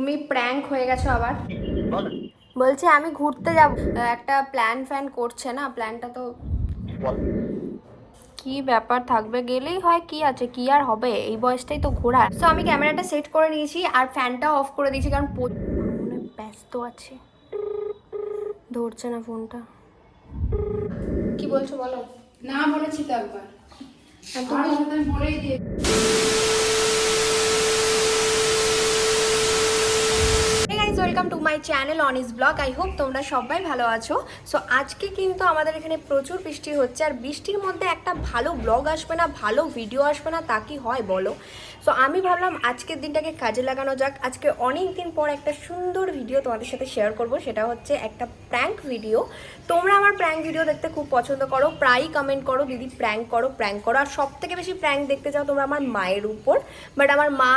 তুমি প্র্যাঙ্ক হয়ে গেছো আবার। বল। বলছি আমি ঘুরতে যাব। একটা প্ল্যান ফ্যান করছে না প্ল্যানটা তো কি ব্যাপার থাকবে? গেলেই হয় কি আছে কি আর হবে? এই বয়সটাই তো ঘোরা তো আমি ক্যামেরাটা সেট করে নিয়েছি আর ফ্যানটা অফ করে দিয়েছি কারণ মনে ব্যস্ত আছে। ধরছে না ফোনটা কি বলছো বলো? না বলেছি তো একবার। তুমি- বলেই দিয়ে welcome to my channel Anis blog I hope তোমরা সবাই ভালো আছো। সো আজকে কিন্তু আমাদের এখানে প্রচুর বৃষ্টি হচ্ছে, আর বৃষ্টির মধ্যে একটা ভালো ব্লগ আসবে না, ভালো ভিডিও আসবে না, তা কি হয় বলো? সো আমি ভাবলাম আজকের দিনটাকে কাজে লাগানো যাক। আজকে অনেক দিন পর একটা সুন্দর ভিডিও তোমাদের সাথে শেয়ার করব। সেটা হচ্ছে একটা প্র্যাঙ্ক ভিডিও তোমরা আমার প্র্যাঙ্ক ভিডিও দেখতে খুব পছন্দ করো। প্রায়ই কমেন্ট করো, দিদি প্র্যাঙ্ক করো প্র্যাঙ্ক করো। আর সব থেকে বেশি প্র্যাঙ্ক দেখতে চাও তোমরা আমার মায়ের উপর। বাট আমার মা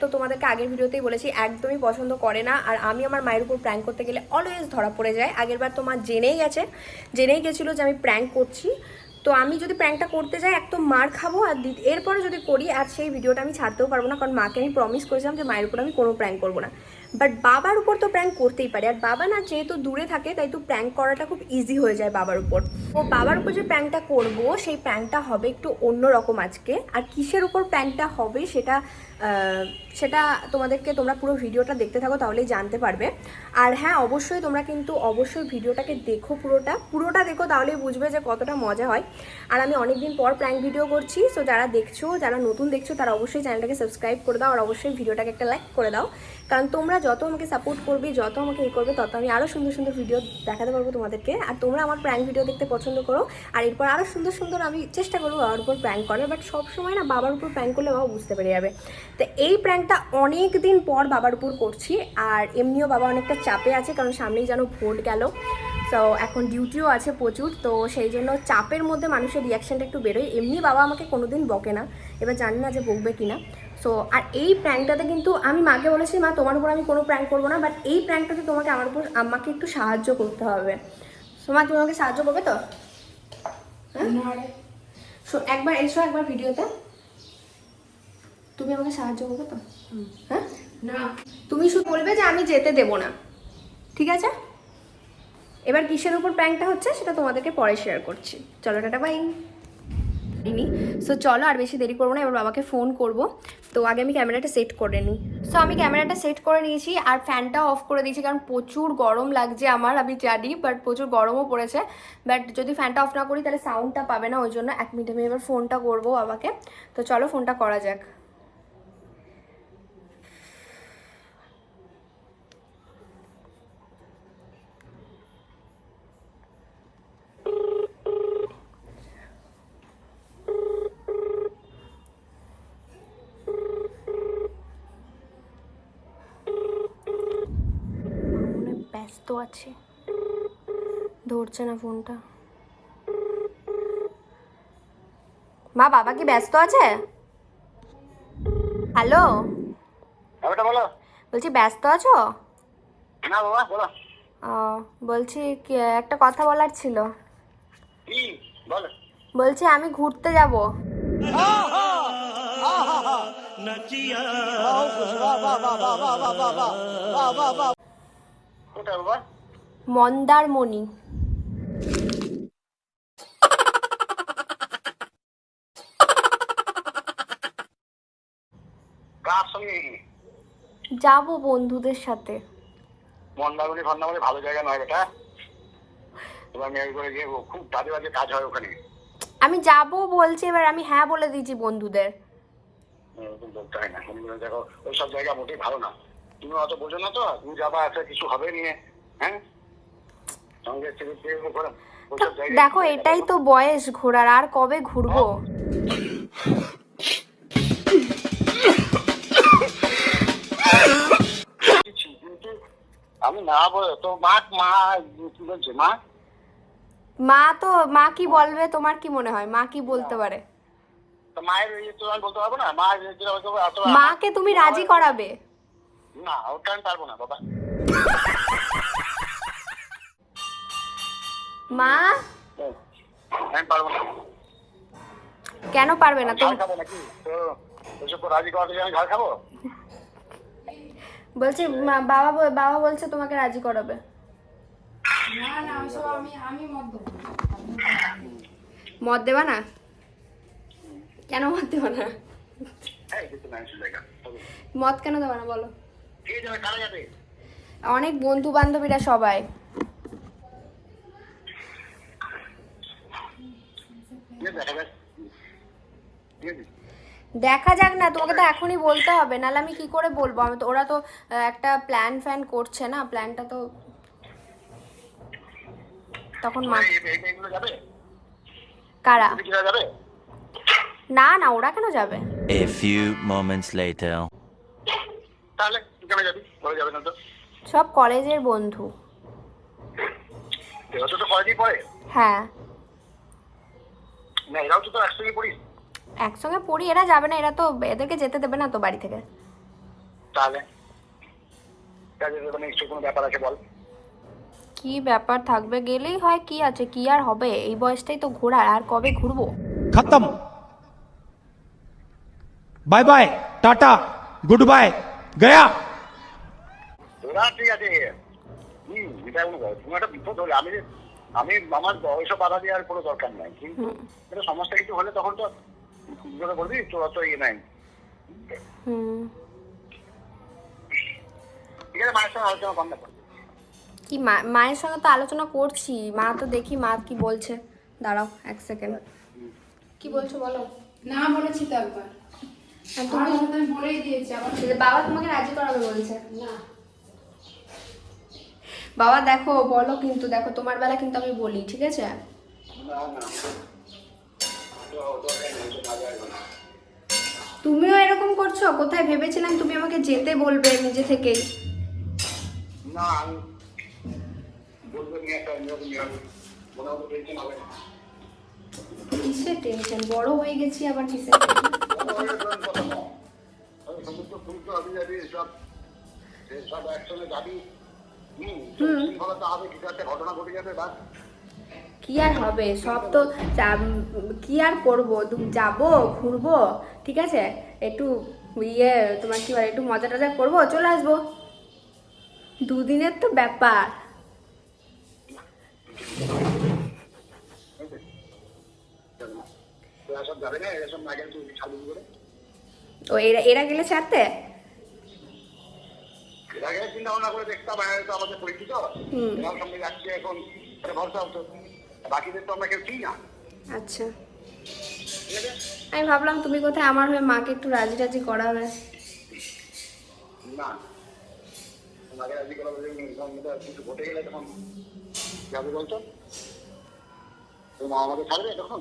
তো তোমাদেরকে আগের ভিডিওতেই বলেছি, একদমই পছন্দ করে না। আর আমি আমার মায়ের উপর প্র্যাঙ্ক করতে গেলে অলওয়েজ ধরা পড়ে যায়। আগের বার তো মা জেনেই গেছে, জেনেই গেছিল যে আমি প্র্যাঙ্ক করছি। তো আমি যদি প্র্যাঙ্কটা করতে যাই এক তো মার খাব আর এরপরে যদি করি, আর সেই ভিডিওটা আমি ছাড়তেও পারব না, কারণ মাকে আমি প্রমিস করেছিলাম যে মায়ের উপর আমি কোনো প্র্যাঙ্ক করব না। বাট বাবার উপর তো প্র্যাঙ্ক করতেই পারে, আর বাবা না যেহেতু দূরে থাকে, তাই তো প্র্যাঙ্ক করাটা খুব ইজি হয়ে যায় বাবার উপর। ও বাবার উপর যে প্র্যাঙ্কটা করব, সেই প্র্যাঙ্কটা হবে একটু অন্য রকম আজকে। আর কিসের উপর প্র্যাঙ্কটা হবে, সেটা সেটা তোমাদেরকে তোমরা পুরো ভিডিওটা দেখতে থাকো, তাহলেই জানতে পারবে। আর হ্যাঁ অবশ্যই তোমরা কিন্তু অবশ্যই ভিডিওটাকে দেখো পুরোটা। পুরোটা দেখো, তাহলেই বুঝবে যে কতটা মজা হয়। আর আমি অনেকদিন পর প্র্যাঙ্ক ভিডিও করছি সো যারা দেখছ, যারা নতুন দেখছ, তারা অবশ্যই চ্যানেলটাকে সাবস্ক্রাইব করে দাও, আর অবশ্যই ভিডিওটাকে একটা লাইক করে দাও। কারণ তোমরা যত আমাকে সাপোর্ট করবে, যত আমাকে এই করবে, তত আমি আরও সুন্দর সুন্দর ভিডিও দেখাতে পারব তোমাদেরকে। আর তোমরা আমার প্র্যাঙ্ক ভিডিও দেখতে পছন্দ করো, আর এরপর আরও সুন্দর সুন্দর আমি চেষ্টা করব বাবার উপর প্র্যাঙ্ক করার বাট সবসময় না বাবার উপর প্র্যাঙ্ক করলে বাবা বুঝতে পেরে যাবে। তো এই প্র্যাঙ্কটা অনেক দিন পর বাবার উপর করছি আর এমনিও বাবা অনেকটা চাপে আছে কারণ সামনেই যেন ভোট গেল। তো এখন ডিউটিও আছে প্রচুর তো সেই জন্য চাপের মধ্যে মানুষের রিয়াকশানটা একটু বেরোয়। এমনি বাবা আমাকে কোনোদিন বকে না এবার জানি না যে বকবে কিনা। সো আর এই প্র্যাঙ্কটাতে কিন্তু আমি মাকে বলেছি মা তোমার উপর আমি কোনো প্র্যাঙ্ক করব না বাট এই প্র্যাঙ্কটাতে তোমাকে আমার উপর আমাকে একটু সাহায্য করতে হবে। সো মা তুমি আমাকে সাহায্য করবে তো? না রে। সো একবার এসো একবার ভিডিওতে তুমি আমাকে সাহায্য করবে তো? হ্যাঁ? না। তুমি শুধু বলবে যে আমি যেতে দেবো না। ঠিক আছে? এবার কিসের উপর প্র্যাঙ্কটা হচ্ছে সেটা তোমাদেরকে পরে শেয়ার করছি। চলো টাটা বাই নি সো চলো আর বেশি দেরি করব না এবার বাবাকে ফোন করব। তো আগে আমি ক্যামেরাটা সেট করে নিই সো আমি ক্যামেরাটা সেট করে নিয়েছি আর ফ্যানটা অফ করে দিয়েছি কারণ প্রচুর গরম লাগছে আমার আমি জানি বাট প্রচুর গরমও পড়েছে। বাট যদি ফ্যানটা অফ না করি তাহলে সাউন্ডটা পাবে না ওই জন্য এক মিনিট আমি এবার ফোনটা করব বাবাকে। তো চলো ফোনটা করা যাক মনে হয় ব্যস্ত আছে ধরছে না ফোনটা মা বাবা কি ব্যস্ত আছে হ্যালো হ্যাঁ বলো বলছি ব্যস্ত আছো না বাবা বলো বলছি একটা কথা বলার ছিল বলছি আমি ঘুরতে যাব মন্দারমণি। যাব বন্ধুদের সাথে। মন্দারমণি ফন্দারমণি ভালো জায়গা নয় বেটা। তোমার মেয়ে করে গিয়ে খুব বাজে বাজে কাজ হয় ওখানে। আমি যাব বলছি এবার আমি হ্যাঁ বলে দিয়েছি বন্ধুদের। ওই সব জায়গা মোটেই ভালো না। তুমি অত বোঝো না তো তুমি যাবা একটা কিছু হবে নিয়ে হ্যাঁ? সঙ্গে ছেলে করে দেখো এটাই তো বয়স ঘোরার আর কবে ঘুরবো? আমি না বলে তো মা মা কি বলছে মা? মা তো মা কি বলবে তোমার কি মনে হয়? মা কি বলতে পারে? মায়ের ইয়ে তো আমি বলতে পারব না? মা হয়তো এত মাকে তুমি রাজি করাবে। না ওটা আমি পারব না বাবা মা আমি পারব না কেন পারবে না তুমি খাব নাকি তো রাজি করাতে আমি ঝাল খাব বলছি বাবা বাবা বলছে তোমাকে রাজি করাবে না না ওইসব আমি আমি মত মদ দেবা না কেন মদ দেবা না হ্যাঁ মদ কেন দেবা না বলো অনেক বন্ধু বান্ধবীরা সবাই। দেখা যাক? না তোমাকে তো এখনই বলতে হবে নাহলে আমি কি করে বলব? আমি তো ওরা তো একটা প্ল্যান ফ্যান করছে না প্ল্যানটা তো তখন কারা? না না ওরা কেন যাবে? A few moments later. তাহলে কেন যাবি বলে যাবে না তো? সব কলেজের বন্ধু। এরা তো কলেজেই পড়ে। হ্যাঁ। না এরাও তো একসঙ্গে পড়িস? একসঙ্গে পড়ি এরা যাবে না এরা তো এদেরকে যেতে দেবে না তো বাড়ি থেকে। তাহলে? কি ব্যাপার থাকবে গেলেই হয় কি আছে কি আর হবে? এই বয়সটাই তো ঘোরার আর কবে ঘুরবো? খতম। Bye bye tata goodbye. गया ওরা ঠিক আছে হুম এটা কোনো তুমি একটা বিপদ হলে আমি আমি আমার বয়সও বাধা দেওয়ার কোনো দরকার নাই। কিন্তু এটা সমস্যা কিছু হলে তখন তো দুজনে বলবি তোরা তো ইয়ে নাই। হুম। ঠিক আছে মায়ের সঙ্গে আলোচনা কম না কি মা- মায়ের সঙ্গে তো আলোচনা করছি। মা তো দেখি মা কি বলছে। দাঁড়াও এক সেকেন্ড। কি বলছো বলো? না বলেছি তো একবার। বাবা তোমাকে রাজি করাবে বলছে। না। বাবা দেখো বলো কিন্তু দেখো তোমার বেলা কিন্তু আমি বলি ঠিক আছে? তুমিও এরকম করছ? কোথায় ভেবেছিলাম তুমি আমাকে যেতে বলবে নিজে থেকেই? না কিসের টেনশন বড় হয়ে গেছি আবার কিসের সব কি আর হবে? সব তো কি আর করব? যাব, ঘুরবো, ঠিক আছে? একটু ইয়ে তোমার কি বলে, একটু মজা টজা করব, চলে আসব। দুদিনের তো ব্যাপার। এরা যাবে না গেলে ছাড়বি করে। ও এরা এরা গেলে ছাড়তে? এরা গেলে চিন্তা ভাবনা করে দেখতাম তো আমাদের পরিচিত। এরাও সঙ্গে যাচ্ছে এখন ভরসা হতো বাকিদের তো আমরা কেউ চিনি না। আচ্ছা। আমি ভাবলাম তুমি কোথায় আমার হয়ে মাকে একটু রাজি টাজি করাবে না। রাজি কিছু ঘটে গেলে তখন যাবে বলতো? মা আমাকে ছাড়বে তখন?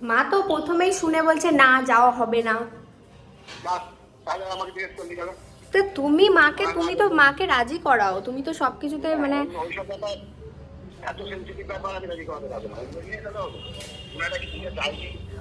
মা তো প্রথমেই শুনে বলছে না যাওয়া হবে না। তো তুমি মাকে তুমি তো মাকে রাজি করাও। তুমি তো সব কিছুতে মানে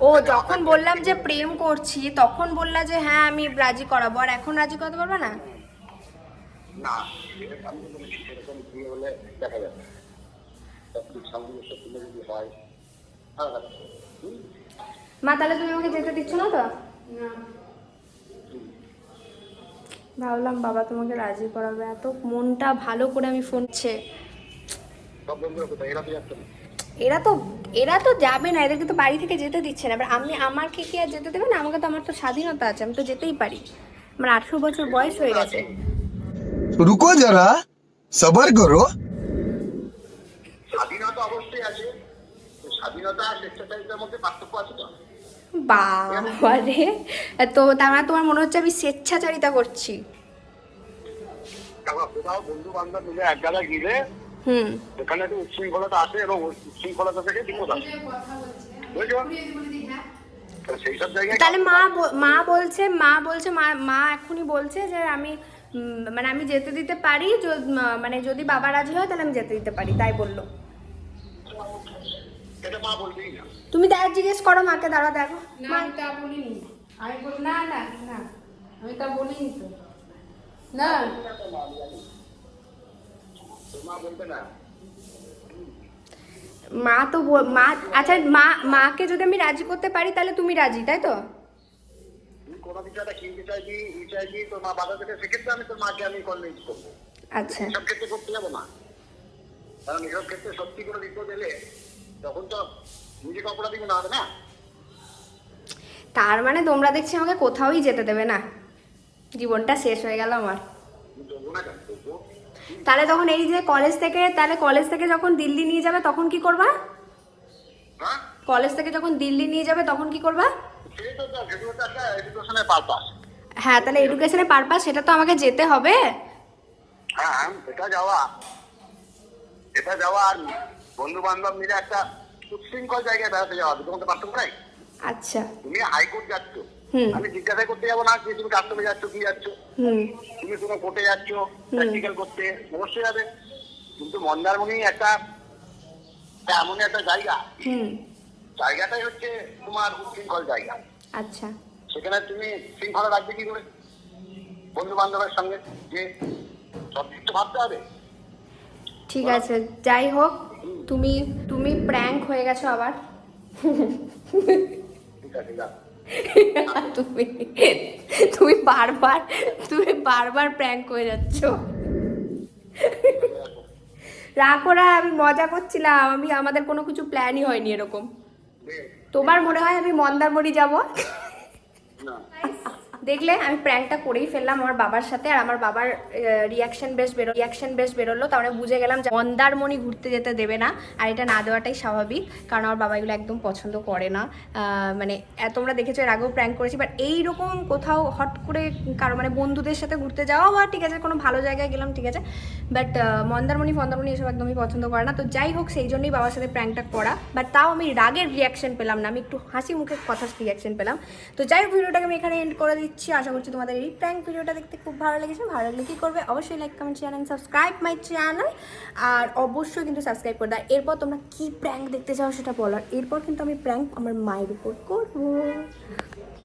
ও যখন বললাম যে প্রেম করছি তখন বললা যে হ্যাঁ আমি রাজি করাবো। আর এখন রাজি করাতে পারবে না? দেখা যাবে। মা তাহলে তুমি আমাকে যেতে দিচ্ছ না তো? ভাবলাম বাবা তোমাকে রাজি করাবে এত মনটা ভালো করে আমি ফোনছে এরা তো এরা তো যাবে না এদেরকে তো বাড়ি থেকে যেতে দিচ্ছে না। এবার আমি আমাকে কি আর যেতে দেবে না? আমাকে তো আমার তো স্বাধীনতা আছে আমি তো যেতেই পারি। আমার আঠেরো বছর বয়স হয়ে গেছে। রুকো যারা সবার করো। স্বাধীনতা আর স্বেচ্ছাচারিতার মধ্যে পার্থক্য আছে তো? তার মানে তোমার মনে হচ্ছে আমি স্বেচ্ছাচারিতা করছি? কোথাও বন্ধু বান্ধব মিলে এক জায়গায় গিয়ে হুম। সেখানে একটু উচ্ছৃঙ্খলতা আসে এবং উচ্ছৃঙ্খলতা থেকে বিপদ আসে বুঝছ? যদি বলে দিই তো সেই সব জায়গায় তাহলে মা মা বলছে মা বলছে মা মা এখনই বলছে যে আমি মানে আমি যেতে দিতে পারি মানে যদি বাবা রাজি হয় তাহলে আমি যেতে দিতে পারি তাই বলল। মা বলবেই না। তুমি দেখ জিজ্ঞেস করো মাকে দাঁড়া দেখো। না মা আমি তা বলিনি। আমি বল না না না আমি তা বলিনি তো। না। মা বলবে না। মা তো মা আচ্ছা মা মাকে যদি আমি রাজি করতে পারি তাহলে তুমি রাজি তাই তো? কোনো কিছু একটা কিনতে চাইবি ই চাইবি তোর মা বাধা দেবে সেক্ষেত্রে আমি তোর মাকে আমি কনভিন্স করব। আচ্ছা। ক্ষেত্রে করতে যাব না কারণ এসব ক্ষেত্রে সত্যি করে দিতে দিলে তখন তো নিজেকে অপরাধী মনে হবে না? তার মানে তোমরা দেখছি আমাকে কোথাওই যেতে দেবে না। জীবনটা শেষ হয়ে গেল আমার। তাহলে তখন এই যে কলেজ থেকে তাহলে কলেজ থেকে যখন দিল্লি নিয়ে যাবে তখন কি করবা? হ্যাঁ? কলেজ থেকে যখন দিল্লি নিয়ে যাবে তখন কি করবা? পারপাস হ্যাঁ তাহলে এডুকেশনের পারপাস সেটা তো আমাকে যেতে হবে। হ্যাঁ এটা যাওয়া। এটা যাওয়া আর বন্ধু বান্ধব মিলে একটা উচ্ছৃঙ্খল জায়গায় বেড়াতে যাওয়া তোমার তো পার্থক্য নাই? আচ্ছা। তুমি হাইকোর্ট যাচ্ছ। আমি জিজ্ঞাসা করতে যাব না যে তুমি কাস্টমে যাচ্ছ কি যাচ্ছ? তুমি কোনো কোর্টে যাচ্ছ প্র্যাকটিক্যাল করতে? অবশ্যই যাবে। কিন্তু মন্দারমণি একটা এমন একটা জায়গা। জায়গাটাই হচ্ছে তোমার উচ্ছৃঙ্খল জায়গা। আচ্ছা। সেখানে তুমি শৃঙ্খলা রাখবে কি করে? বন্ধু বান্ধবের সঙ্গে যে সব তো ভাবতে হবে। ঠিক আছে যাই হোক। তুমি তুমি প্র্যাঙ্ক হয়ে গেছো আবার। তুমি তুমি বারবার তুমি বারবার প্র্যাঙ্ক হয়ে যাচ্ছ। রাখো না আমি মজা করছিলাম আমি আমাদের কোনো কিছু প্ল্যানই হয়নি এরকম। তোমার মনে হয় আমি মন্দারমণি যাব? না। দেখলে আমি প্র্যাঙ্কটা করেই ফেললাম আমার বাবার সাথে, আর আমার বাবার রিয়াকশন বেশ বেরো রিয়াকশন বেশ বেরোলো তাহলে বুঝে গেলাম যে মন্দারমণি ঘুরতে যেতে দেবে না, আর এটা না দেওয়াটাই স্বাভাবিক, কারণ আমার বাবা এগুলো একদম পছন্দ করে না। মানে তোমরা দেখেছ এর আগেও প্র্যাঙ্ক করেছি বাট এইরকম কোথাও হট করে কারও মানে বন্ধুদের সাথে ঘুরতে যাওয়া বা ঠিক আছে, কোনো ভালো জায়গায় গেলাম, ঠিক আছে বাট মন্দারমণি, ফন্দারমণি এসব একদমই পছন্দ করে না, তো যাই হোক, সেই জন্যই বাবার সাথে প্র্যাঙ্কটা করা বাট তাও আমি রাগের রিয়াকশন পেলাম না, আমি একটু হাসি মুখে কথা রিয়াকশন পেলাম, তো যাই হোক, ভিডিওটাকে আমি এখানে এন্ড করে দিচ্ছি। আশা করছি তোমাদের এই প্র্যাঙ্ক ভিডিওটা দেখতে খুব ভালো লেগেছে। ভালো লাগলে কী করবে? অবশ্যই like comment share and subscribe my channel আর অবশ্যই কিন্তু সাবস্ক্রাইব করে দাও। এরপর তোমরা কী প্র্যাঙ্ক দেখতে চাও সেটা বলার এরপর কিন্তু আমি প্র্যাঙ্ক আমার মায়ের উপর করব।